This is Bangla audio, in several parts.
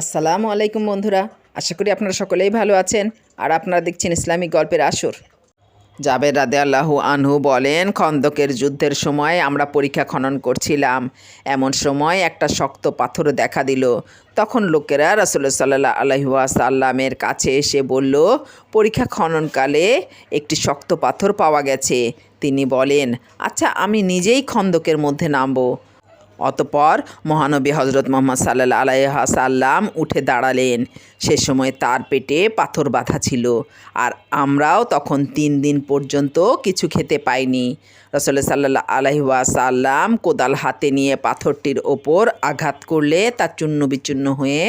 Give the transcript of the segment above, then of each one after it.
আসসালামু আলাইকুম বন্ধুরা, আশা করি আপনারা সকলেই ভালো আছেন আর আপনারা দেখছেন ইসলামিক গল্পের আসর। জাবের রাদে আল্লাহু আনহু বলেন, খন্দকের যুদ্ধের সময় আমরা পরীক্ষা খনন করছিলাম। এমন সময় একটা শক্ত পাথর দেখা দিল। তখন লোকেরা রাসুল্লাহ সাল্লাহ আলহাসাল্লামের কাছে এসে বলল, পরীক্ষা খননকালে একটি শক্ত পাথর পাওয়া গেছে। তিনি বলেন আচ্ছা আমি নিজেই খন্দকের মধ্যে নামবো। অতপর মহানবী হজরত মোহাম্মদ সাল্লাহ আলাইহাসাল্লাম উঠে দাঁড়ালেন। সে সময় তার পেটে পাথর বাঁধা ছিল আর আমরাও তখন তিন দিন পর্যন্ত কিছু খেতে পাইনি। রসল্লা সাল্লাহ আলহিহাসাল্লাম কোদাল হাতে নিয়ে পাথরটির ওপর আঘাত করলে তা চূর্ণ বিচূর্ণ হয়ে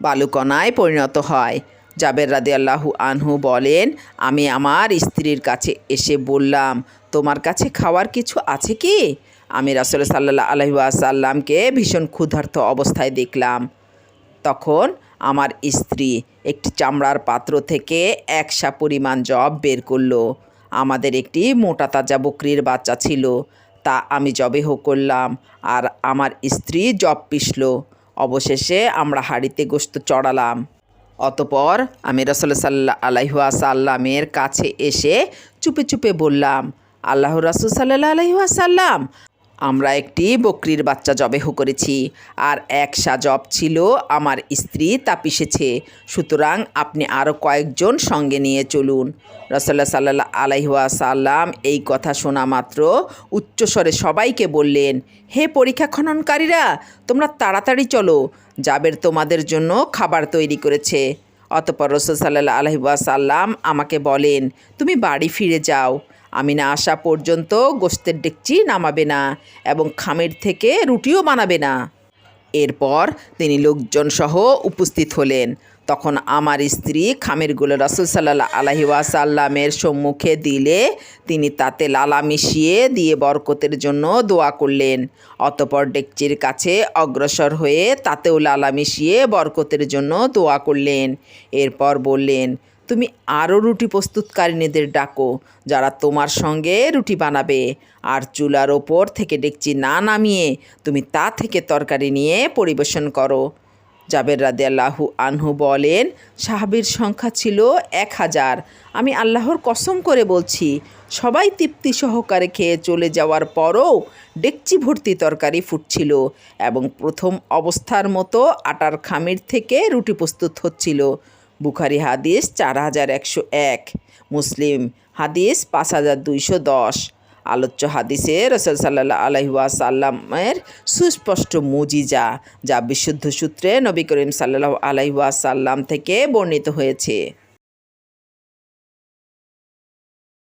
বালুকণায় পরিণত হয়। জাবের রাদি আল্লাহু আনহু বলেন, আমি আমার স্ত্রীর কাছে এসে বললাম, তোমার কাছে খাওয়ার কিছু আছে কি আমি রাসুল সাল্লাহ আলহিসাল্লামকে ভীষণ ক্ষুধার্ত অবস্থায় দেখলাম। তখন আমার স্ত্রী একটি চামড়ার পাত্র থেকে একশা পরিমাণ জব বের করল। আমাদের একটি মোটা তাজা বকরির বাচ্চা ছিল। তা আমি জবেহ করলাম আর আমার স্ত্রী জব পিষল। অবশেষে আমরা হাড়িতে গোস্ত চড়ালাম। অতপর আমি রসল সাল্লাহ আলাইহুয়া সাল্লামের কাছে এসে চুপে চুপে বললাম আল্লাহ রাসুল সাল্লাহ আলাইহুয়া সাল্লাম আমরা একটি বকরির বাচ্চা জবেহ করেছি, আর এক সাজব ছিল, আমার স্ত্রী তা পিষেছে সুতরাং আপনি আরও কয়েকজন সঙ্গে নিয়ে চলুন। রসল্লা সাল্লাহ আলাইহুয়া সাল্লাম এই কথা শোনা মাত্র উচ্চস্বরে সবাইকে বললেন, হে পরীক্ষা খননকারীরা, তোমরা তাড়াতাড়ি চলো। জাবের তোমাদের জন্য খাবার তৈরি করেছে। অতপর রসুল সাল্লাহ আলহিবা সাল্লাম আমাকে বলেন, তুমি বাড়ি ফিরে যাও। আমি না আসা পর্যন্ত গোস্তের ডেকচি নামাবে না এবং খামের থেকে রুটিও বানাবে না। এরপর তিনি লোকজন সহ উপস্থিত হলেন। তখন আমার স্ত্রী খামেরগুলো রাসুল সাল্লাহ আলহি ওয়াসাল্লামের সম্মুখে দিলে তিনি তাতে লালা মিশিয়ে দিয়ে বরকতের জন্য দোয়া করলেন। অতপর ডেকচির কাছে অগ্রসর হয়ে তাতেও লালা মিশিয়ে বরকতের জন্য দোয়া করলেন। এরপর বললেন তুমি আরও রুটি প্রস্তুতকারিণীদের ডাকো, যারা তোমার সঙ্গে রুটি বানাবে। আর চুলার ওপর থেকে ডেকচি না নামিয়ে তুমি তা থেকে তরকারি নিয়ে পরিবেশন করো। জাবের রাদে আল্লাহু আনহু বলেন, সাহাবির সংখ্যা ছিল এক হাজার। আমি আল্লাহর কসম করে বলছি, সবাই তৃপ্তি সহকারে খেয়ে চলে যাওয়ার পরও ডেকচি ভর্তি তরকারি ফুটছিল এবং প্রথম অবস্থার মতো আটার খামির থেকে রুটি প্রস্তুত হচ্ছিল। বুখারি হাদিস চার হাজার একশো এক, মুসলিম হাদিস পাঁচ হাজার দুইশো দশ। আলোচ্য হাদিসে রসল সাল্লাহ আলহিউসাল্লামের সুস্পষ্ট মুজিজা, যা বিশুদ্ধ সূত্রে নবী করিম সাল্লাহ আলহিউসাল্লাম থেকে বর্ণিত হয়েছে।